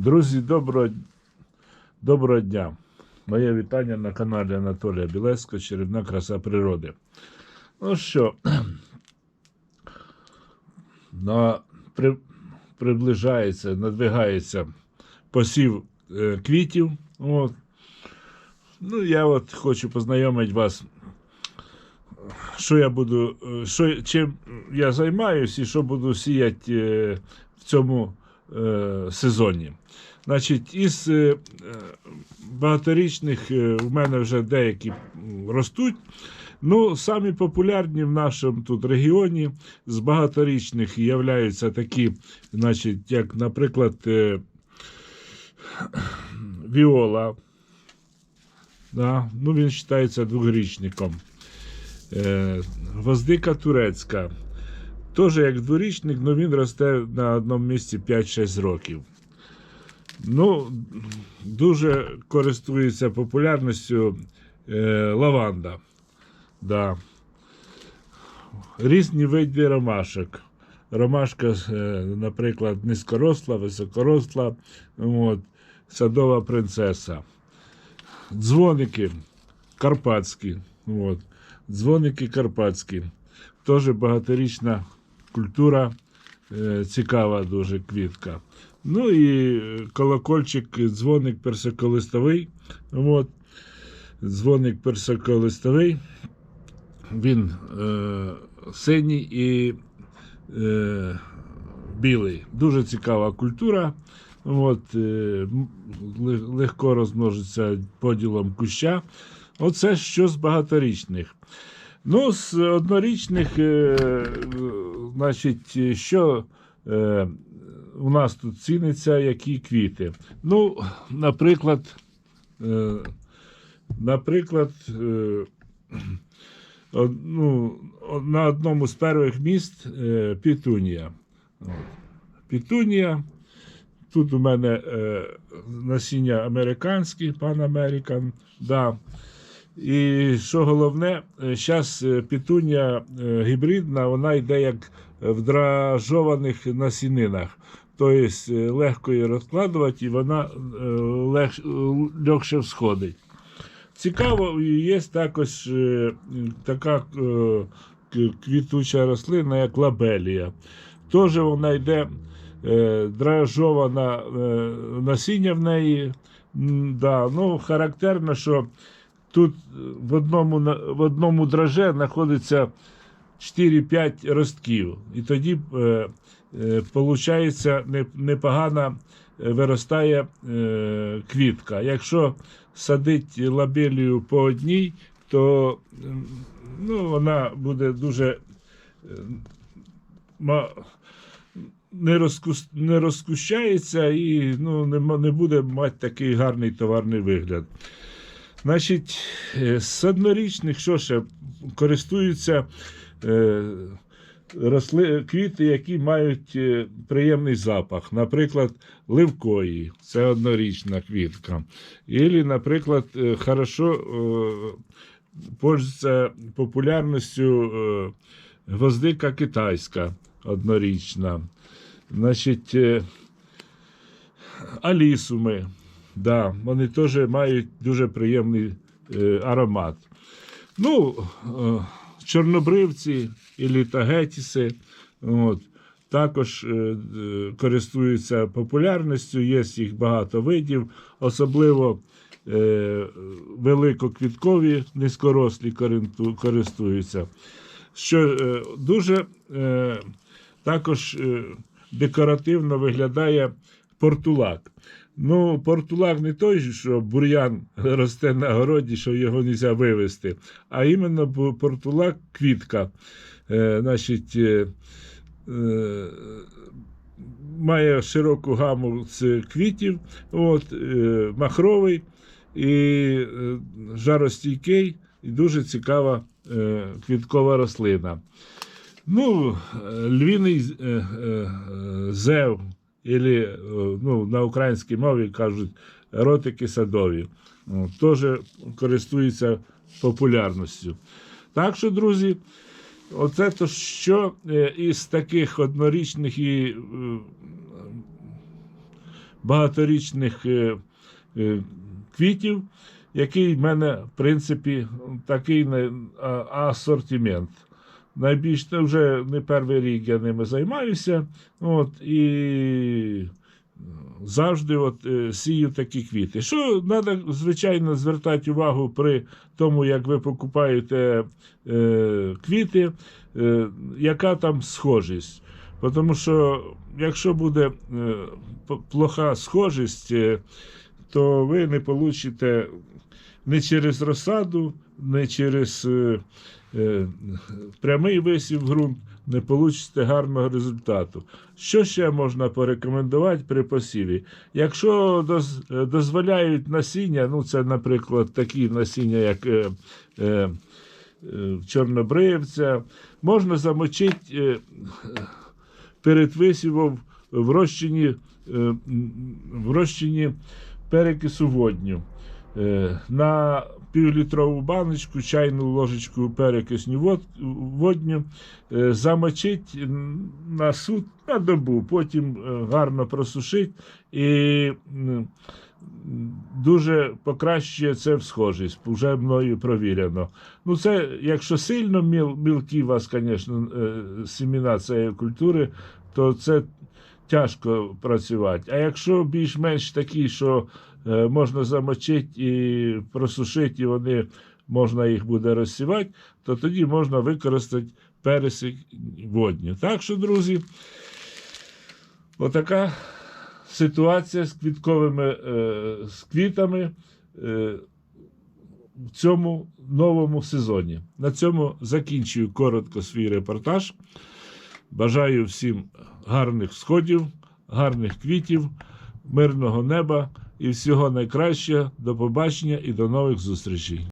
Друзі, доброго, доброго дня. Моє вітання на каналі Анатолія Білецького Черівна краса природи. Ну що, на, при, приближається, надвигається посів е, квітів. От. Ну, я от хочу познайомити вас, що я буду, е, що, чим я займаюся і що буду сіяти е, в цьому сезоні. Значить, із е, е, багаторічних е, в мене вже деякі ростуть. Ну, самі популярні в нашому тут регіоні з багаторічних являються такі, значить, як, наприклад, е, Віола. Да? Ну, він вважається двохрічником. Е, гвоздика турецька. Теж як дворічник, але він росте на одному місці 5-6 років. Ну, дуже користується популярністю е, лаванда. Да. Різні види ромашок. Ромашка, е, наприклад, низькоросла, високоросла, от, садова принцеса. Дзвоники карпатські. От. Дзвоники карпатські. Теж багаторічна культура, е, цікава дуже квітка. Ну і е, колокольчик, дзвоник персиколистовий. От. Дзвоник персиколистовий. Він е, синій і е, білий. Дуже цікава культура. От, е, легко розмножиться поділом куща. Оце що з багаторічних. Ну, з однорічних, е, значить, що е, у нас тут ціниться, які квіти. Ну, наприклад, е, наприклад, ну, на одному з перших міст Пітунія. Пітунія. Тут у мене насіння американське, пан Американ. Да. І що головне, зараз пітунія е, гібридна, вона йде як в дражованих насінинах. Тобто е, легко її розкладувати і вона е, легше всходить. Цікаво, є також е, така е, квітуча рослина, як лабелія. Теж вона йде е, дражована е, насіння в неї. Да, ну, характерно, що тут в одному, в одному драже знаходиться 4-5 ростків. І тоді е, е, получається не- непогана е, виростає е, квітка. Якщо садить лабелію по одній, то ну, вона буде дуже е, не, розкус, не розкущається і ну, не, не буде мати такий гарний товарний вигляд. Значить, е, з однорічних, що ще користуються е, росли, квіти, які мають е, приємний запах. Наприклад, ливкої, це однорічна квітка. Ілі, наприклад, е, хорошо е, пользується популярністю е, гвоздика китайська однорічна. Значить, е, алісуми. Да, вони теж мають дуже приємний е, аромат. Ну, е, чорнобривці і літагетіси от, також е, е, користуються популярністю, є їх багато видів, особливо е, великоквіткові низькорослі користуються. Що е, дуже е, також е, декоративно виглядає портулак. Ну, портулак не той, що бур'ян росте на городі, що його не можна вивезти, а іменно портулак квітка. Е, значить, е, е, має широку гаму з квітів, от, е, махровий і е, жаростійкий, і дуже цікава е, квіткова рослина. Ну, е, львіний е, е, зев, ілі, е, ну, на українській мові кажуть ротики садові. Теж користуються популярністю. Так що, друзі, оце то що е, із таких однорічних і е, багаторічних квітів, який в мене, в принципі, такий асортимент. Найбільш це вже не перший рік я ними займаюся. От, і завжди от, е, сію такі квіти. Що треба, звичайно, звертати увагу при тому, як ви покупаєте е, квіти, е, яка там схожість. Тому що якщо буде е, плоха схожість, е, то ви не получите не через розсаду, не через е, прямий висів ґрунт, не получите гарного результату. Що ще можна порекомендувати при посіві? Якщо е, дозволяють насіння, ну це, наприклад, такі насіння, як е, е, е, чорнобривця, можна замочити е, перед висівом в розчині, е, в розчині перекису водню. Е, На півлітрову баночку, чайну ложечку перекисню водню, е, замочить на суд на добу, потім е, гарно просушить і дуже покращує це в схожість, вже мною провірено. Ну, це, якщо сильно міл, мілкі у вас, звісно, семіна цієї культури, то це тяжко працювати. А якщо більш-менш такі, що можна замочити і просушити, і вони можна їх буде розсівати, то тоді можна використати пересик водню. Так що, друзі, отака ситуація з квітковими е, з квітами е, в цьому новому сезоні. На цьому закінчую коротко свій репортаж. Бажаю всім гарних сходів, гарних квітів, мирного неба і всього найкращого. До побачення і до нових зустрічей.